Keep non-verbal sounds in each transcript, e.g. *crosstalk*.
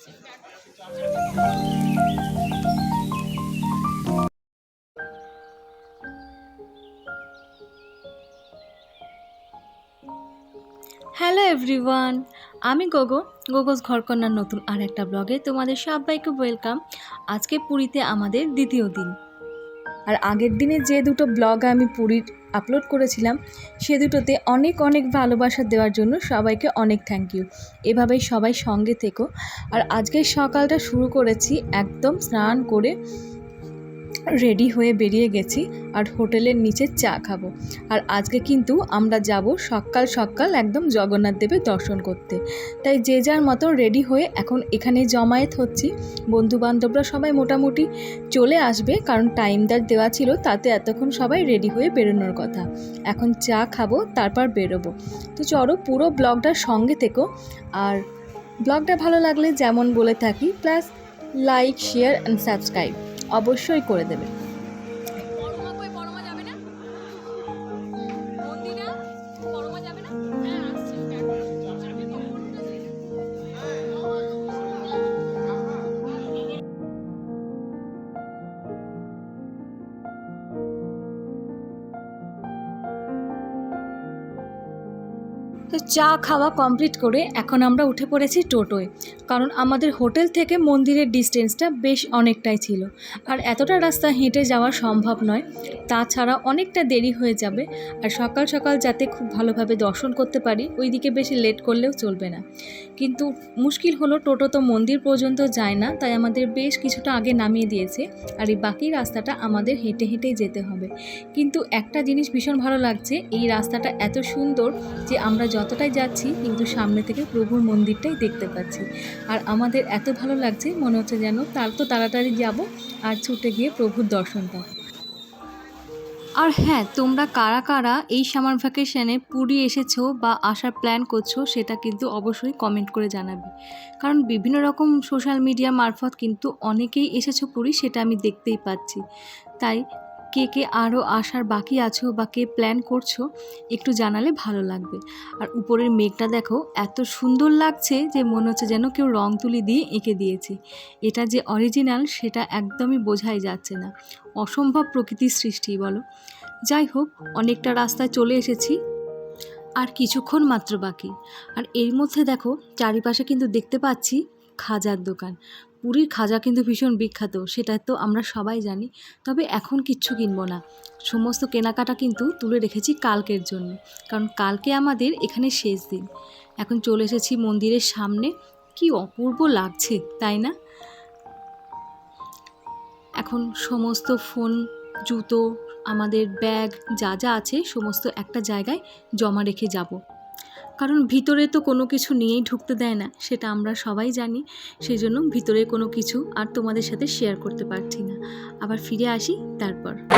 Hello everyone, আমি গোগো, গোগোস ঘরকন্যার নতুন আর একটা ব্লগে তোমাদের সবাইকে ওয়েলকাম। আজকে পুরীতে আমাদের দ্বিতীয় দিন। আর আগের দিনে যে দুটো ব্লগ আমি পুরীর আপলোড করেছিলাম, সে দুটোতে অনেক অনেক ভালোবাসা দেওয়ার জন্য সবাইকে অনেক থ্যাংক ইউ এভাবেই সবাই সঙ্গে থেকো। আর আজকের সকালটা শুরু করেছি একদম স্নান করে রেডি হয়ে বেরিয়ে গেছি আর হোটেলের নিচে চা খাব। আর আজকে কিন্তু আমরা যাব সকাল সকাল একদম জগন্নাথ দেবের দর্শন করতে। তাই যে যার মতো রেডি হয়ে এখন এখানে জমায়েত হচ্ছি। বন্ধু বান্ধবরা সবাই মোটামুটি চলে আসবে কারণ টাইমদার দেওয়া ছিল তাতে এতক্ষণ সবাই রেডি হয়ে বেরোনোর কথা। এখন চা খাব, তারপর বেরোবো। তো চলো পুরো ব্লগটার সঙ্গে থেকো। আর ব্লগটা ভালো লাগলে যেমন বলে থাকি plus like share and subscribe অবশ্যই করে দেবে। তো চা খাওয়া কমপ্লিট করে এখন আমরা উঠে পড়েছি টোটোয়। কারণ আমাদের হোটেল থেকে মন্দিরের ডিস্টেন্সটা বেশ অনেকটাই ছিল। আর এতটা রাস্তা হেঁটে যাওয়া সম্ভব নয়। তাছাড়া অনেকটা দেরি হয়ে যাবে। আর সকাল সকাল যাতে খুব ভালোভাবে দর্শন করতে পারি, ওইদিকে বেশি লেট করলেও চলবে না। কিন্তু মুশকিল হলো, টোটো তো মন্দির পর্যন্ত যায় না, তাই আমাদের বেশ কিছুটা আগে নামিয়ে দিয়েছে। আর এই বাকি রাস্তাটা আমাদের হেঁটে হেঁটেই যেতে হবে। কিন্তু একটা জিনিস ভীষণ ভালো লাগছে, এই রাস্তাটা এত সুন্দর যে আমরা যতটাই যাচ্ছি, কিন্তু সামনে থেকে প্রভুর মন্দিরটাই দেখতে পাচ্ছি। আর আমাদের এত ভালো লাগছে, মনে হচ্ছে যেন তার তো তাড়াতাড়ি যাব আর ছুটে গিয়ে প্রভুর দর্শন পাবো আর হ্যাঁ তোমরা কারা কারা এই সামার ভ্যাকেশনে পুরী এসেছ বা আসার প্ল্যান করছ সেটা কিন্তু অবশ্যই কমেন্ট করে জানাবে। কারণ বিভিন্ন রকম সোশ্যাল মিডিয়া মারফত কিন্তু অনেকেই এসেছ পুরী, সেটা আমি দেখতেই পাচ্ছি। তাই কে কে আরও আসার বাকি আছো বা কে প্ল্যান করছ, একটু জানালে ভালো লাগবে। আর উপরের মেঘটা দেখো, এত সুন্দর লাগছে যে মনে হচ্ছে যেন কেউ রং তুলি দিয়ে এঁকে দিয়েছে। এটা যে অরিজিনাল সেটা একদমই বোঝাই যাচ্ছে না। অসম্ভব প্রকৃতির সৃষ্টি, বলো। যাই হোক, অনেকটা রাস্তায় চলে এসেছি। আর কিছুক্ষণ মাত্র বাকি। আর এর মধ্যে দেখো, চারিপাশে কিন্তু দেখতে পাচ্ছি খাজার দোকান। পুরীর খাজা কিন্তু ভীষণ বিখ্যাত, সেটা তো আমরা সবাই জানি। তবে এখন কিচ্ছু কিনবো না। সমস্ত কেনাকাটা কিন্তু তুলে রেখেছি কালকের জন্য। কারণ কালকে আমাদের এখানে শেষ দিন। এখন চলে এসেছি মন্দিরের সামনে। কি অপূর্ব লাগছে, তাই না? এখন সমস্ত ফোন, জুতো, আমাদের ব্যাগ যা যা আছে, সমস্ত একটা জায়গায় জমা রেখে যাব। কারণ ভিতরে তো কোনো কিছু নিয়েই ঢুকতে দেয় না, সেটা আমরা সবাই জানি। সেই জন্য ভিতরে কোনো কিছু আর তোমাদের সাথে শেয়ার করতে পারছি না। আবার ফিরে আসি তারপর।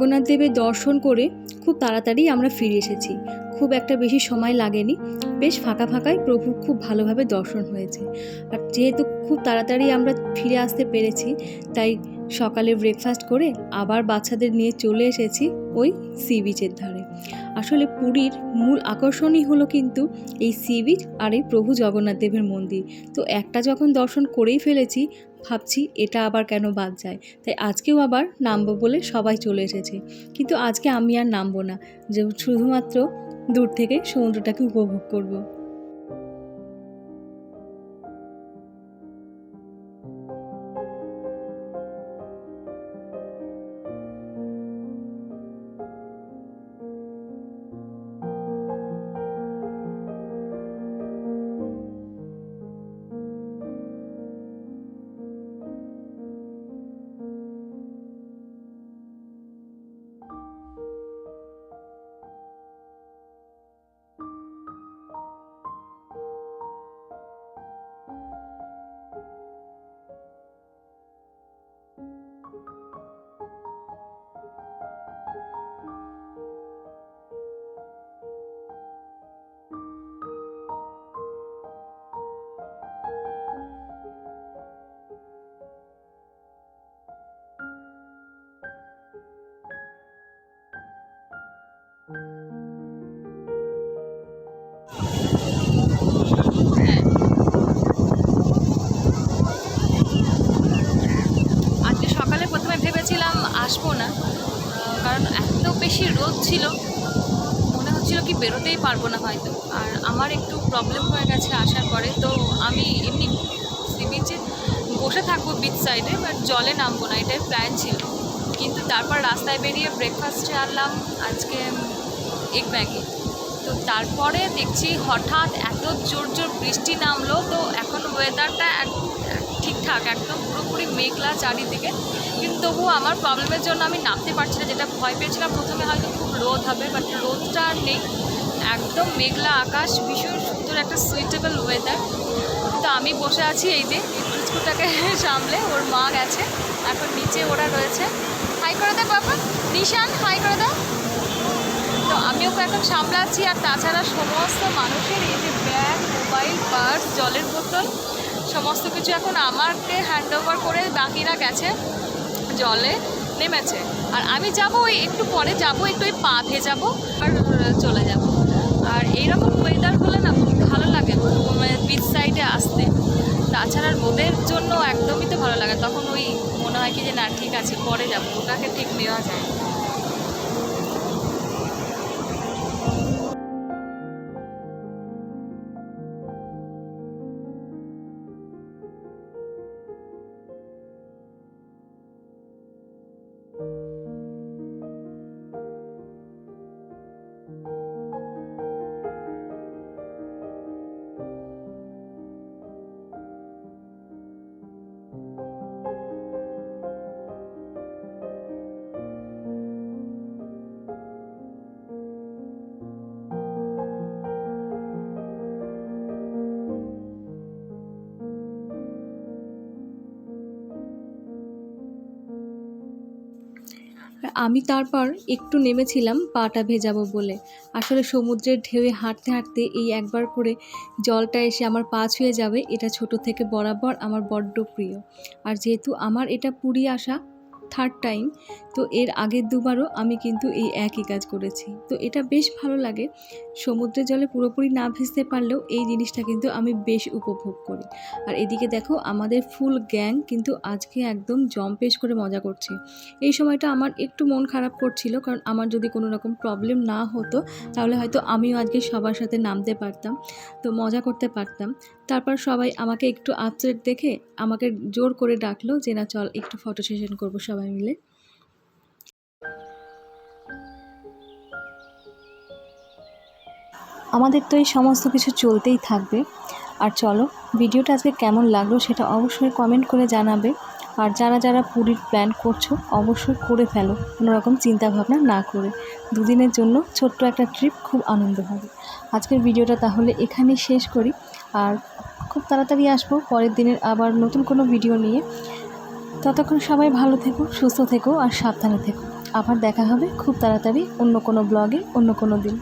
জগন্নাথ দেবের দর্শন করে খুব তাড়াতাড়ি আমরা ফিরে এসেছি। খুব একটা বেশি সময় লাগেনি। বেশ ফাঁকা ফাঁকাই প্রভুর খুব ভালোভাবে দর্শন হয়েছে। আর যেহেতু খুব তাড়াতাড়ি আমরা ফিরে আসতে পেরেছি, তাই সকালে ব্রেকফাস্ট করে আবার বাচ্চাদের নিয়ে চলে এসেছি ওই সি বিচের ধারে। আসলে পুরীর মূল আকর্ষণই হলো কিন্তু এই সি বিচ আর এই প্রভু জগন্নাথ দেবের মন্দির। তো একটা যখন দর্শন করেই ফেলেছি ভাবছি এটা আবার কেন বাদ যায়। তাই আজকেও আবার নামবো বলে সবাই চলে এসেছে। কিন্তু আজকে আমি আর নামবো না। যে শুধুমাত্র দূর থেকে সমুদ্রটাকে উপভোগ করব। ছিল, মনে হচ্ছিল কি বেরোতেই পারব না হয়তো। আর আমার একটু প্রবলেম হয়ে গেছে আসার পরে, তো আমি এমনি সি বিচে বসে থাকব বিচ সাইডে বাট জলে নামবো না, এটাই প্ল্যান ছিল। কিন্তু তারপর রাস্তায় বেরিয়ে ব্রেকফাস্টে আনলাম, আজকে এগ ম্যাগি তো তারপরে দেখছি হঠাৎ এত জোর জোর বৃষ্টি নামলো, তো এখন ওয়েদারটা ঠিকঠাক, একদম পুরোপুরি মেঘলা চারিদিকে। কিন্তু তবুও আমার প্রবলেমের জন্য আমি নামতে পারছি না, যেটা ভয় পেয়েছিলাম। প্রথমে হয়তো খুব রোদ হবে বাট রোদটা আর নেই। একদম মেঘলা আকাশ, ভীষণ সুন্দর একটা সুইটেবল ওয়েদার তো আমি বসে আছি এই যে বিস্কুটটাকে *laughs* সামলে, ওর মা গেছে, এখন নিচে ওরা রয়েছে। হাই করে দাও বাবা। নিশান হাই করে দাও। তো আমি ওকে এখন সামলাচ্ছি, আর তাছাড়া সমস্ত মানুষের এই যে ব্যাগ মোবাইল পার্স জলের বোতল সমস্ত কিছু এখন আমাকে হ্যান্ড ওভার করে বাকিরা গেছে, জলে নেমেছে। আর আমি যাব ওই একটু পরে, যাব একটু ওই পা ভেজাবো আর চলে যাব। আর এইরকম ওয়েদার হলে না ভালো লাগে মানে বিচ সাইডে আসতে। তাছাড়া রোদের জন্য একদমই তো ভালো লাগে তখন ওই মনে হয় কি যে না, ঠিক আছে, পরে যাব। ওটাকে ঠিক নেওয়া যায়। আমি তারপর একটু নেমেছিলাম, পাটা ভেজাবো বলে। আসলে সমুদ্রের ঢেউয়ে হাঁটতে হাঁটতে এই একবার করে জলটা এসে আমার পা ছুঁয়ে যাবে, এটা ছোট থেকে বরাবর আমার বড্ড প্রিয়। আর যেহেতু আমার এটা পুরী আসা থার্ড টাইম তো এর আগের দুবারও আমি কিন্তু এই একই কাজ করেছি। তো এটা বেশ ভালো লাগে। সমুদ্রের জলে পুরোপুরি না ভেসতে পারলেও এই জিনিসটা কিন্তু আমি বেশ উপভোগ করি। আর এদিকে দেখো, আমাদের ফুল গ্যাং কিন্তু আজকে একদম জম্পেশ করে মজা করছে। এই সময়টা আমার একটু মন খারাপ করছিল, কারণ আমার যদি কোনো রকম প্রবলেম না হতো, তাহলে হয়তো আমিও আজকে সবার সাথে নামতে পারতাম, তো মজা করতে পারতাম। তারপর সবাই আমাকে একটু আপসেট দেখে আমাকে জোর করে ডাকলো যে, না, চল একটু ফটো সেশন করব সবাই মিলে। আমাদের তো এই সমস্ত কিছু চলতেই থাকবে। আর চলো, ভিডিওটা আজকে কেমন লাগল সেটা অবশ্যই কমেন্ট করে জানাবে। আর যারা যারা পুরীর প্ল্যান করছ, অবশ্যই করে ফেলো কোনো রকম চিন্তাভাবনা না করে। দুদিনের জন্য ছোট্ট একটা ট্রিপ খুব আনন্দ হবে। আজকের ভিডিওটা তাহলে এখানেই শেষ করি। আর খুব তাড়াতাড়ি আসব পরের দিনের আবার নতুন কোনো ভিডিও নিয়ে। ততক্ষণ সবাই ভালো থেকো, সুস্থ থেকো আর সাবধানে থেকো। আবার দেখা হবে খুব তাড়াতাড়ি অন্য কোনো ব্লগে অন্য কোনো দিন।